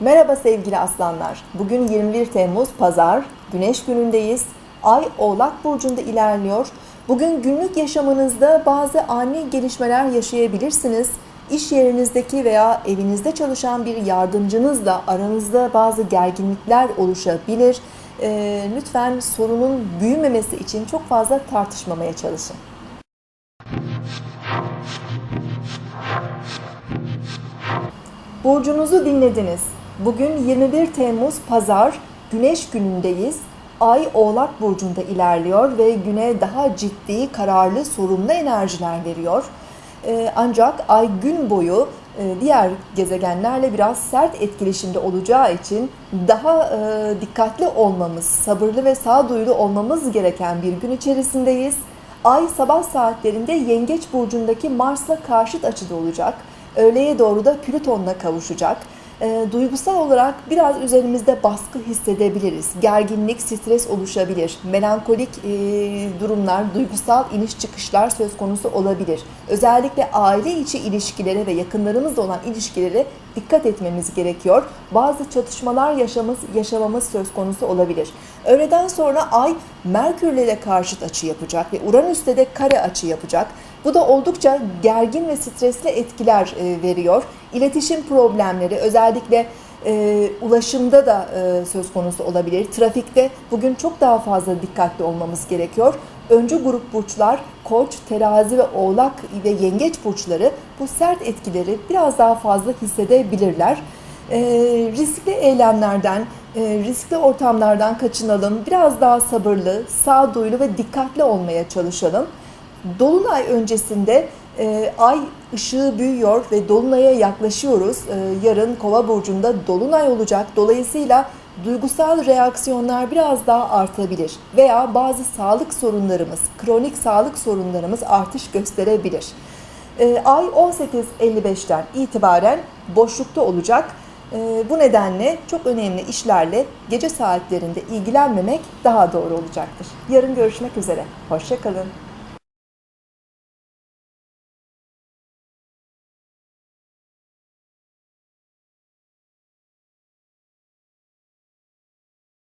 Merhaba sevgili aslanlar. Bugün 21 Temmuz Pazar, Güneş günündeyiz. Ay Oğlak Burcu'nda ilerliyor. Bugün günlük yaşamınızda bazı ani gelişmeler yaşayabilirsiniz. İş yerinizdeki veya evinizde çalışan bir yardımcınızla aranızda bazı gerginlikler oluşabilir. Ee, lütfen sorunun büyümemesi için çok fazla tartışmamaya çalışın. Burcunuzu dinlediniz. Bugün 21 Temmuz Pazar, Güneş günündeyiz. Ay Oğlak Burcu'nda ilerliyor ve güne daha ciddi, kararlı, sorumlu enerjiler veriyor. Ee, ancak ay gün boyu e, diğer gezegenlerle biraz sert etkileşimde olacağı için daha e, dikkatli olmamız, sabırlı ve sağduyulu olmamız gereken bir gün içerisindeyiz. Ay sabah saatlerinde Yengeç Burcu'ndaki Mars'la karşıt açıda olacak. Öğleye doğru da Plüton'la kavuşacak. E, duygusal olarak biraz üzerimizde baskı hissedebiliriz. Gerginlik, stres oluşabilir. Melankolik e, durumlar, duygusal iniş çıkışlar söz konusu olabilir. Özellikle aile içi ilişkilere ve yakınlarımızla olan ilişkilere dikkat etmemiz gerekiyor. Bazı çatışmalar yaşamamız, yaşamamız söz konusu olabilir. Öğleden sonra Ay Merkür'le de karşıt açı yapacak ve Uranüs'te de kare açı yapacak. Bu da oldukça gergin ve stresli etkiler e, veriyor. İletişim problemleri özellikle e, ulaşımda da e, söz konusu olabilir. Trafikte bugün çok daha fazla dikkatli olmamız gerekiyor. Öncü grup burçlar Koç, Terazi ve Oğlak ve Yengeç burçları bu sert etkileri biraz daha fazla hissedebilirler. E, riskli eylemlerden, e, riskli ortamlardan kaçınalım. Biraz daha sabırlı, sağduyulu ve dikkatli olmaya çalışalım. Dolunay öncesinde e, ay ışığı büyüyor ve dolunaya yaklaşıyoruz. E, yarın Kova burcunda dolunay olacak. Dolayısıyla duygusal reaksiyonlar biraz daha artabilir veya bazı sağlık sorunlarımız, kronik sağlık sorunlarımız artış gösterebilir. E, ay 18.55'ten itibaren boşlukta olacak. E, bu nedenle çok önemli işlerle gece saatlerinde ilgilenmemek daha doğru olacaktır. Yarın görüşmek üzere. Hoşçakalın.